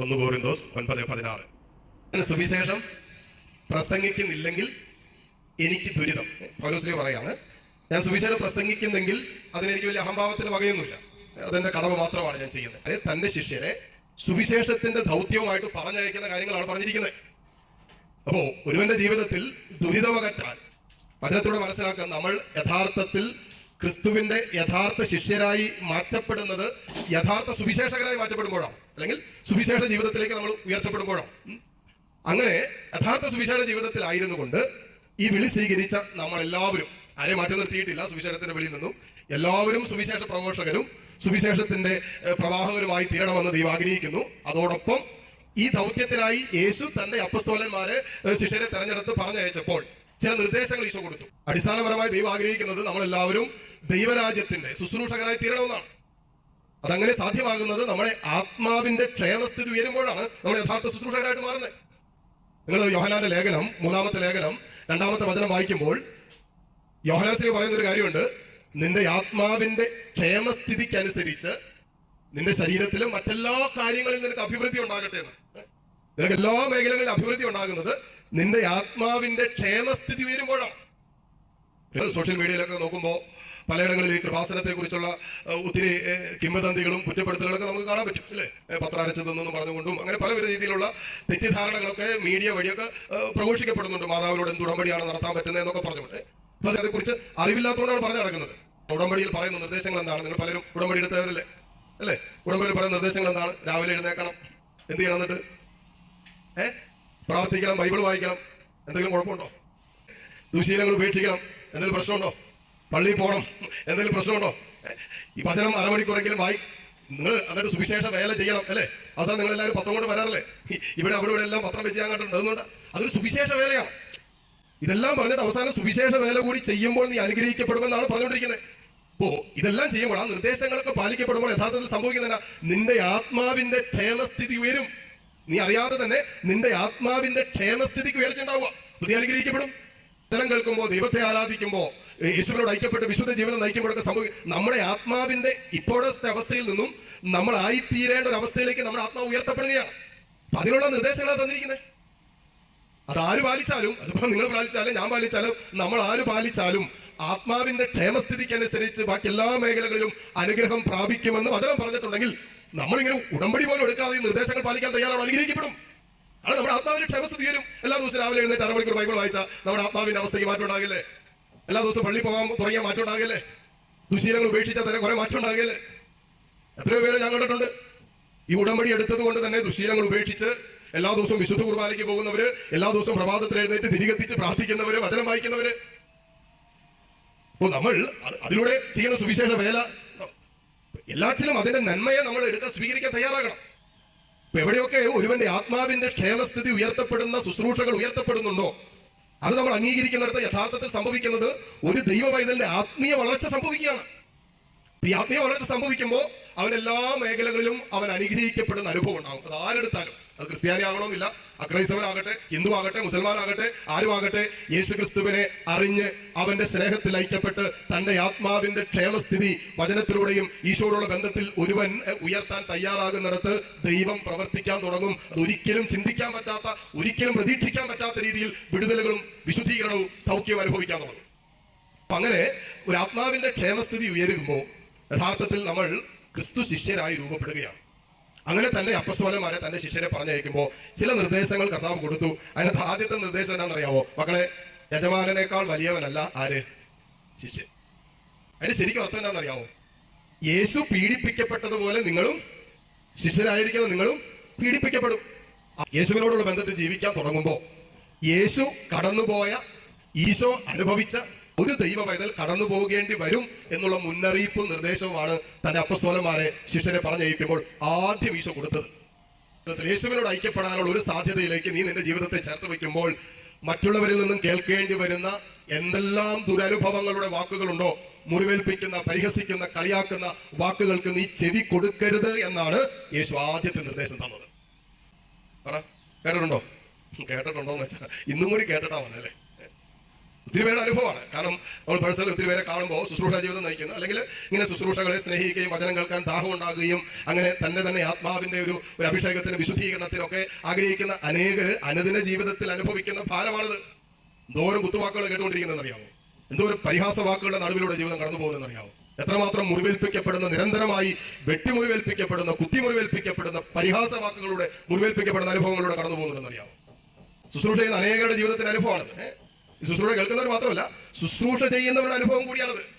ഒന്ന് കോറിന്തോസ് ഒൻപത് പതിനാറ്. സുവിശേഷം പ്രസംഗിക്കുന്നില്ലെങ്കിൽ എനിക്ക് ദുരിതം. പൗലോസ്ലി പറയാണ് ഞാൻ സുവിശേഷം പ്രസംഗിക്കുന്നെങ്കിൽ അതിനെനിക്ക് വലിയ അഹംഭാവത്തിന് വകയൊന്നുമില്ല. അതെന്റെ കടമ മാത്രമാണ് ഞാൻ ചെയ്യുന്നത്. അതായത് തന്റെ ശിഷ്യരെ സുവിശേഷത്തിന്റെ ദൗത്യവുമായിട്ട് പറഞ്ഞയക്കുന്ന കാര്യങ്ങളാണ് പറഞ്ഞിരിക്കുന്നത്. അപ്പോ ഒരുവന്റെ ജീവിതത്തിൽ ദുരിതമകറ്റാൻ വചനത്തിലൂടെ മനസ്സിലാക്കാൻ നമ്മൾ യഥാർത്ഥത്തിൽ ക്രിസ്തുവിന്റെ യഥാർത്ഥ ശിഷ്യരായി മാറ്റപ്പെടുന്നത് യഥാർത്ഥ സുവിശേഷകരായി മാറ്റപ്പെടുമ്പോഴാണ്. അല്ലെങ്കിൽ സുവിശേഷ ജീവിതത്തിലേക്ക് നമ്മൾ ഉയർത്തപ്പെടുമ്പോഴോ. അങ്ങനെ യഥാർത്ഥ സുവിശേഷ ജീവിതത്തിലായിരുന്നു കൊണ്ട് ഈ വിളി സ്വീകരിച്ച നമ്മൾ എല്ലാവരും ആരെ മാറ്റി നിർത്തിയിട്ടില്ല സുവിശേഷത്തിന്റെ വെളിയിൽ നിന്നും എല്ലാവരും സുവിശേഷ പ്രഘോഷകരും സുവിശേഷത്തിന്റെ പ്രവാഹകരുമായി തീരണമെന്ന് ദൈവം ആഗ്രഹിക്കുന്നു. അതോടൊപ്പം ഈ ദൗത്യത്തിനായി യേശു തന്റെ അപ്പസ്തോലന്മാരെ ശിഷ്യരെ തെരഞ്ഞെടുത്ത് പറഞ്ഞയച്ചപ്പോൾ ചില നിർദ്ദേശങ്ങൾ ഈശോ കൊടുത്തു. അടിസ്ഥാനപരമായി ദൈവം ആഗ്രഹിക്കുന്നത് നമ്മളെല്ലാവരും ദൈവരാജ്യത്തിന്റെ ശുശ്രൂഷകരായി തീരണമെന്നാണ്. അതങ്ങനെ സാധ്യമാകുന്നത് നമ്മുടെ ആത്മാവിന്റെ ക്ഷേമസ്ഥിതി ഉയരുമ്പോഴാണ് നമ്മൾ യഥാർത്ഥ ശുശ്രൂഷകരായിട്ട് മാറുന്നത്. നിങ്ങൾ യോഹനാന്റെ ലേഖനം മൂന്നാമത്തെ ലേഖനം രണ്ടാമത്തെ വചനം വായിക്കുമ്പോൾ യോഹനാസിൽ പറയുന്ന ഒരു കാര്യമുണ്ട്. നിന്റെ ആത്മാവിന്റെ ക്ഷേമസ്ഥിതിക്കനുസരിച്ച് നിന്റെ ശരീരത്തിലും മറ്റെല്ലാ കാര്യങ്ങളിൽ നിനക്ക് അഭിവൃദ്ധി ഉണ്ടാകട്ടെ എന്ന്. നിനക്ക് എല്ലാ മേഖലകളിലും അഭിവൃദ്ധി ഉണ്ടാകുന്നത് നിന്റെ ആത്മാവിന്റെ ക്ഷേമസ്ഥിതി ഉയരുമ്പോഴാണ്. സോഷ്യൽ മീഡിയയിലൊക്കെ നോക്കുമ്പോൾ പലയിടങ്ങളിൽ ഈ കൃപാസനത്തെ കുറിച്ചുള്ള ഒത്തിരി കിംവദന്തികളും കുറ്റപ്പെടുത്തലുകളൊക്കെ നമുക്ക് കാണാൻ പറ്റും അല്ലേ? പത്രാരച്ചതെന്നും പറഞ്ഞുകൊണ്ടും അങ്ങനെ പല രീതിയിലുള്ള തെറ്റിദ്ധാരണകളൊക്കെ മീഡിയ വഴിയൊക്കെ പ്രഘോഷിക്കപ്പെടുന്നുണ്ട്. മാതാവിനോട് എന്ത് ഉടമ്പടിയാണ് നടത്താൻ പറ്റുന്നത് എന്നൊക്കെ പറഞ്ഞുകൊണ്ട്. അപ്പൊ അതേക്കുറിച്ച് അറിവില്ലാത്തതുകൊണ്ടാണ് പറഞ്ഞു നടക്കുന്നത്. ഉടമ്പടിയിൽ പറയുന്ന നിർദ്ദേശങ്ങൾ എന്താണ്? നിങ്ങൾ പലരും ഉടമ്പടി എടുത്തവരല്ലേ? അല്ലേ? ഉടമ്പടി പറയുന്ന നിർദ്ദേശങ്ങൾ എന്താണ്? രാവിലെ എഴുന്നേക്കണം എന്ത് ചെയ്യണം എന്നിട്ട്? ഏ പ്രാർത്ഥിക്കണം ബൈബിൾ വായിക്കണം. എന്തെങ്കിലും കുഴപ്പമുണ്ടോ? ദുശീലങ്ങൾ ഉപേക്ഷിക്കണം. എന്തെങ്കിലും പ്രശ്നമുണ്ടോ? പള്ളിയിൽ പോകണം. എന്തെങ്കിലും പ്രശ്നമുണ്ടോ? ഈ വചനം അരമണിക്കൂറെങ്കിലും വായി. നിങ്ങൾ എന്നിട്ട് സുവിശേഷ വേല ചെയ്യണം അല്ലേ? അവസാനം നിങ്ങൾ എല്ലാവരും പത്രം കൊണ്ട് വരാറില്ലേ? ഇവിടെ അവിടെ ഇവിടെ എല്ലാം പത്രം വെച്ച് ഞാൻ കണ്ടിട്ടുണ്ട്. അതുകൊണ്ട് അതൊരു സുവിശേഷ വേലയാണ്. ഇതെല്ലാം പറഞ്ഞിട്ട് അവസാനം സുവിശേഷ വേല കൂടി ചെയ്യുമ്പോൾ നീ അനുഗ്രഹിക്കപ്പെടുമെന്നാണ് പറഞ്ഞുകൊണ്ടിരിക്കുന്നത്. അപ്പോ ഇതെല്ലാം ചെയ്യുമ്പോൾ ആ നിർദ്ദേശങ്ങളൊക്കെ പാലിക്കപ്പെടുമ്പോൾ യഥാർത്ഥത്തിൽ സംഭവിക്കുന്നതിനാ? നിന്റെ ആത്മാവിന്റെ ക്ഷേമസ്ഥിതി ഉയരും. നീ അറിയാതെ തന്നെ നിന്റെ ആത്മാവിന്റെ ക്ഷേമസ്ഥിതിക്ക് ഉയർച്ചുണ്ടാവുക നീ അനുഗ്രഹിക്കപ്പെടും. വചനം കേൾക്കുമ്പോൾ ദൈവത്തെ ആരാധിക്കുമ്പോൾ യേശുവിനോട് ഐക്യപ്പെട്ട് വിശുദ്ധ ജീവിതം നയിക്കുമ്പോഴൊക്കെ സംഭവിക്കും നമ്മുടെ ആത്മാവിന്റെ ഇപ്പോഴത്തെ അവസ്ഥയിൽ നിന്നും നമ്മൾ ആയിത്തീരേണ്ട ഒരു അവസ്ഥയിലേക്ക് നമ്മുടെ ആത്മാവ് ഉയർത്തപ്പെടുകയാണ്. അപ്പൊ അതിനുള്ള നിർദ്ദേശങ്ങളാണ് തന്നിരിക്കുന്നത് അത് ആര് പാലിച്ചാലും അതിപ്പോ നിങ്ങൾ പാലിച്ചാലും ഞാൻ പാലിച്ചാലും നമ്മൾ ആര് പാലിച്ചാലും ആത്മാവിന്റെ ക്ഷേമസ്ഥിതിക്കനുസരിച്ച് ബാക്കി എല്ലാ മേഖലകളിലും അനുഗ്രഹം പ്രാപിക്കുമെന്ന് വചനം പറഞ്ഞിട്ടുണ്ടെങ്കിൽ നമ്മളിങ്ങനെ ഉടമ്പടി പോലും എടുക്കാതെ നിർദ്ദേശങ്ങൾ പാലിക്കാൻ തയ്യാറാണ്? അനുഗ്രഹിക്കപ്പെടും. അത് നമ്മുടെ ആത്മാവിന്റെ ക്ഷേമസ്ഥിതി വരും എല്ലാ ദിവസവും രാവിലെ എഴുന്നേറ്റ് അരമണിക്കൂർ ബൈബിൾ വായിച്ചാൽ നമ്മുടെ ആത്മാവിന്റെ അവസ്ഥയ്ക്ക് മാറ്റം ഉണ്ടാകില്ലേ എല്ലാ ദിവസവും പള്ളി പോകാൻ തുടങ്ങിയ മാറ്റം ഉണ്ടാകില്ലേ ദുശീലങ്ങൾ ഉപേക്ഷിച്ചാൽ തന്നെ കുറെ മാറ്റം ഉണ്ടാകില്ലേ എത്രയോ പേര് ഞാൻ കണ്ടിട്ടുണ്ട്. ഈ ഉടമ്പടി എടുത്തത് കൊണ്ട് തന്നെ ദുശീലങ്ങൾ ഉപേക്ഷിച്ച് എല്ലാ ദിവസവും വിശുദ്ധ കുർബാനയ്ക്ക് പോകുന്നവര് എല്ലാ ദിവസവും പ്രഭാതത്തിൽ എഴുന്നേറ്റ് തിരികെത്തിച്ച് പ്രാർത്ഥിക്കുന്നവര് വചനം വായിക്കുന്നവര്. അപ്പോൾ നമ്മൾ അതിലൂടെ ചെയ്യുന്ന സുവിശേഷ വേല എല്ലാറ്റിലും അതിന്റെ നന്മയെ നമ്മൾ എടുക്കാൻ സ്വീകരിക്കാൻ തയ്യാറാകണം. ഇപ്പൊ എവിടെയൊക്കെ ഒരുവന്റെ ആത്മാവിന്റെ ക്ഷേമസ്ഥിതി ഉയർത്തപ്പെടുന്ന ശുശ്രൂഷകൾ ഉയർത്തപ്പെടുന്നുണ്ടോ? അത് നമ്മൾ അംഗീകരിക്കുന്നിടത്ത് യഥാർത്ഥത്തിൽ സംഭവിക്കുന്നത് ഒരു ദൈവ പൈതലിന്റെ ആത്മീയ വളർച്ച സംഭവിക്കുകയാണ്. ഈ ആത്മീയ വളർച്ച സംഭവിക്കുമ്പോൾ അവൻ എല്ലാ മേഖലകളിലും അവൻ അനുഗ്രഹിക്കപ്പെടുന്ന അനുഭവം ഉണ്ടാകും. അത് ആരെടുത്താലും. അത് ക്രിസ്ത്യാനി ആകണമെന്നില്ല അക്രൈസ്തവനാകട്ടെ ഹിന്ദു ആകട്ടെ മുസൽമാനാകട്ടെ ആരുമാകട്ടെ യേശു ക്രിസ്തുവിനെ അറിഞ്ഞ് അവന്റെ സ്നേഹത്തിൽ ഐക്യപ്പെട്ട് തന്റെ ആത്മാവിന്റെ ക്ഷേമസ്ഥിതി വചനത്തിലൂടെയും ഈശോയോടുള്ള ബന്ധത്തിൽ ഒരുവൻ ഉയർത്താൻ തയ്യാറാകുന്നിടത്ത് ദൈവം പ്രവർത്തിക്കാൻ തുടങ്ങും. അത് ഒരിക്കലും ചിന്തിക്കാൻ പറ്റാത്ത ഒരിക്കലും പ്രതീക്ഷിക്കാൻ പറ്റാത്ത രീതിയിൽ വിടുതലുകളും വിശുദ്ധീകരണവും സൗഖ്യം അനുഭവിക്കാൻ തുടങ്ങും. അപ്പൊ അങ്ങനെ ഒരു ആത്മാവിന്റെ ക്ഷേമസ്ഥിതി ഉയരുമ്പോൾ യഥാർത്ഥത്തിൽ നമ്മൾ ക്രിസ്തു ശിഷ്യരായി രൂപപ്പെടുകയാണ്. അങ്ങനെ തന്റെ അപ്പസ്വലന്മാരെ തന്റെ ശിഷ്യരെ പറഞ്ഞയക്കുമ്പോൾ ചില നിർദ്ദേശങ്ങൾ കർത്താവ് കൊടുത്തു. അതിനകത്ത് ആദ്യത്തെ നിർദ്ദേശം എന്താണെന്നറിയാവോ? മക്കളെ യജമാനേക്കാൾ വലിയവനല്ല ആര്? ശിഷ്യൻ. അതിന് ശരിക്കും അർത്ഥം എന്താണെന്നറിയാവോ? യേശു പീഡിപ്പിക്കപ്പെട്ടതുപോലെ നിങ്ങളും ശിഷ്യരായിരിക്കുന്ന നിങ്ങളും പീഡിപ്പിക്കപ്പെടും. യേശുവിനോടുള്ള ബന്ധത്തിൽ ജീവിക്കാൻ തുടങ്ങുമ്പോൾ യേശു കടന്നുപോയ ഈശോ അനുഭവിച്ച ഒരു ദൈവ വൈതൽ കടന്നു പോകേണ്ടി വരും എന്നുള്ള മുന്നറിയിപ്പും നിർദ്ദേശവുമാണ് തന്റെ അപ്പസ്വലന്മാരെ ശിഷ്യരെ പറഞ്ഞയക്കുമ്പോൾ ആദ്യം ഈശോ കൊടുത്തത്. യേശുവിനോട് ഐക്യപ്പെടാനുള്ള ഒരു സാധ്യതയിലേക്ക് നീ നിന്റെ ജീവിതത്തെ ചേർത്ത് വെക്കുമ്പോൾ മറ്റുള്ളവരിൽ നിന്നും കേൾക്കേണ്ടി വരുന്ന എന്തെല്ലാം ദുരനുഭവങ്ങളുടെ വാക്കുകളുണ്ടോ മുറിവേൽപ്പിക്കുന്ന പരിഹസിക്കുന്ന കളിയാക്കുന്ന വാക്കുകൾക്ക് നീ ചെവി കൊടുക്കരുത് എന്നാണ് യേശു ആദ്യത്തെ നിർദ്ദേശം തന്നത്. പറ കേട്ടിട്ടുണ്ടോ? കേട്ടിട്ടുണ്ടോ എന്ന് വെച്ചാൽ ഇന്നും കൂടി കേട്ടിട്ടാ വന്നല്ലേ ഒത്തിരി പേരുടെ അനുഭവമാണ്. കാരണം നമ്മൾ പേഴ്സണൽ ഒത്തിരി പേരെ കാണുമ്പോൾ ശുശ്രൂഷ ജീവിതം നയിക്കുന്ന അല്ലെങ്കിൽ ഇങ്ങനെ ശുശ്രൂഷകളെ സ്നേഹിക്കുകയും വചനം കേൾക്കാൻ ദാഹം ഉണ്ടാകുകയും അങ്ങനെ തന്നെ തന്നെ ആത്മാവിന്റെ ഒരു ഒരു അഭിഷേകത്തിന് വിശുദ്ധീകരണത്തിനൊക്കെ ആഗ്രഹിക്കുന്ന അനേകർ അനുദിന ജീവിതത്തിൽ അനുഭവിക്കുന്ന ഭാരമാണിത്. എന്തോരം കുത്തുവാക്കുകൾ കേട്ടുകൊണ്ടിരിക്കുന്നതെന്ന് അറിയാമോ എന്തോരം പരിഹാസ വാക്കുകളുടെ നടുവിലൂടെ ജീവിതം കടന്നു പോകുന്നതെന്ന് അറിയാമോ എത്രമാത്രം മുറിവേൽപ്പിക്കപ്പെടുന്ന നിരന്തരമായി വെട്ടിമുറിവേൽപ്പിക്കപ്പെടുന്ന കുത്തിമുറിവേൽപ്പിക്കപ്പെടുന്ന പരിഹാസ വാക്കുകളുടെ മുറിവേൽപ്പിക്കപ്പെടുന്ന അനുഭവങ്ങളിലൂടെ കടന്നു പോകുന്നുണ്ടെന്ന് അറിയാമോ ശുശ്രൂഷ ചെയ്യുന്ന അനേകരുടെ ജീവിതത്തിന്റെ അനുഭവമാണ് ശുശ്രൂഷ കേൾക്കുന്നവർ മാത്രമല്ല ശുശ്രൂഷ ചെയ്യുന്നവരുടെ അനുഭവം കൂടിയാണത്.